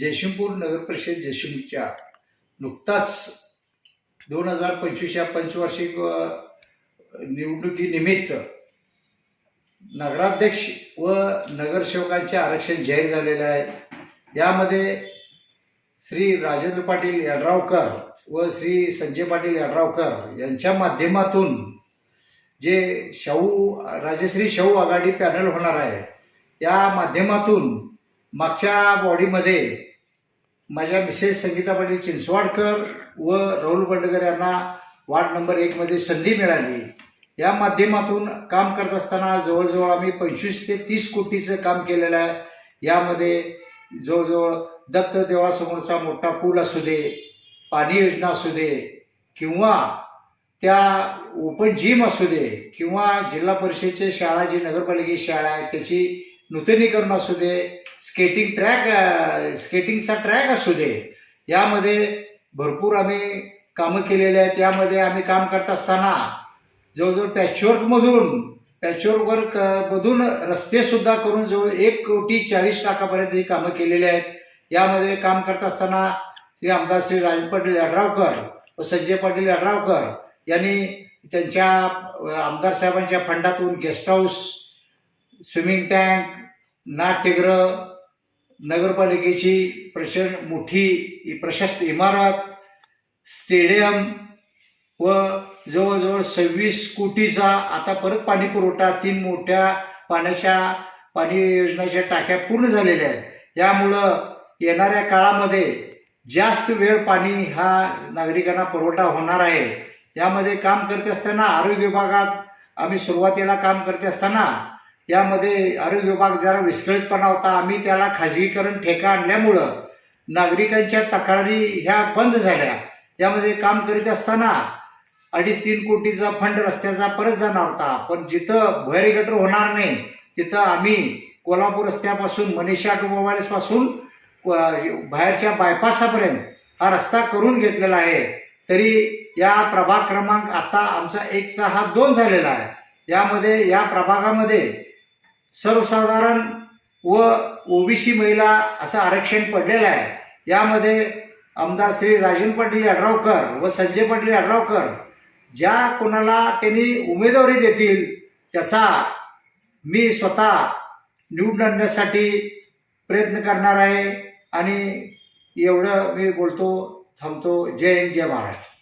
जयशिमपूर नगर परिषद जयसिंगच्या नुकताच दोन हजार पंचवीस या पंचवार्षिक निवडणुकीनिमित्त नगराध्यक्ष व नगरसेवकांचे आरक्षण जाहीर झालेले आहे. यामध्ये श्री राजेंद्र पाटील यड्रावकर व श्री संजय पाटील यड्रावकर यांच्या माध्यमातून जे शाहू राजश्री शाहू आघाडी पॅनल होणार आहे या माध्यमातून मागच्या बॉडीमध्ये माझ्या मिसेस संगीता पाटील चिंचवाडकर व राहुल बंडगर यांना वार्ड नंबर एकमध्ये संधी मिळाली. या माध्यमातून काम करत असताना जवळजवळ आम्ही पंचवीस ते तीस कोटीचं काम केलेलं आहे. यामध्ये जवळजवळ दत्त देवळासमोरचा मोठा पूल असू दे पाणी योजना असू दे किंवा त्या ओपन जिम असू दे किंवा जिल्हा परिषदेचे शाळा जी नगरपालिकेची शाळा आहे त्याची नूतनीकरण असू दे स्केटिंग ट्रॅक स्केटिंगचा ट्रॅक असू दे यामध्ये भरपूर आम्ही कामं केलेली आहेत. यामध्ये आम्ही काम करत असताना जवळजवळ पॅचवर्कमधून पॅचवर्क मधून रस्तेसुद्धा करून जवळ एक कोटी चाळीस लाखापर्यंत ही कामं केलेली आहेत. यामध्ये काम करत असताना श्री आमदार श्री राजन पाटील यड्रावकर व संजय पाटील यड्रावकर यांनी त्यांच्या आमदार साहेबांच्या फंडातून गेस्ट हाऊस स्विमिंग टँक नाट्यगृह नगरपालिकेची प्रचंड मोठी प्रशस्त इमारत स्टेडियम व जवळजवळ सव्वीस कोटीचा आता परत पाणी पुरवठा तीन मोठ्या पाण्याच्या पाणी योजनाच्या टाक्या पूर्ण झालेल्या आहेत. यामुळं येणाऱ्या काळामध्ये जास्त वेळ पाणी हा नागरिकांना पुरवठा होणार आहे. यामध्ये काम करत असताना आरोग्य विभागात आम्ही सुरुवातीला काम करत असताना यामध्ये आरोग्य विभाग जरा विस्कळीतपणा होता. आम्ही त्याला खाजगीकरण ठेका आणल्यामुळं नागरिकांच्या तक्रारी ह्या बंद झाल्या. यामध्ये काम करीत असताना अडीच तीन कोटीचा फंड रस्त्याचा परत जाणार होता. पण जिथं भैरी गटर होणार नाही तिथं आम्ही कोल्हापूर रस्त्यापासून मनीषा ऑटोमोबाईल्सपासून बाहेरच्या बायपासापर्यंत हा रस्ता करून घेतलेला आहे. तरी या प्रभाग क्रमांक आता आमचा एकचा हा दोन झालेला आहे. यामध्ये या प्रभागामध्ये सर्वसाधारण व ओबीसी महिला असं आरक्षण पडलेलं आहे. यामध्ये आमदार श्री राजन पाटील आडरावकर व संजय पाटील आडरावकर ज्या कोणाला त्यांनी उमेदवारी देतील त्याचा मी स्वतः निवडून आणण्यासाठी प्रयत्न करणार आहे. आणि एवढं मी बोलतो थांबतो. जय हिंद जय महाराष्ट्र.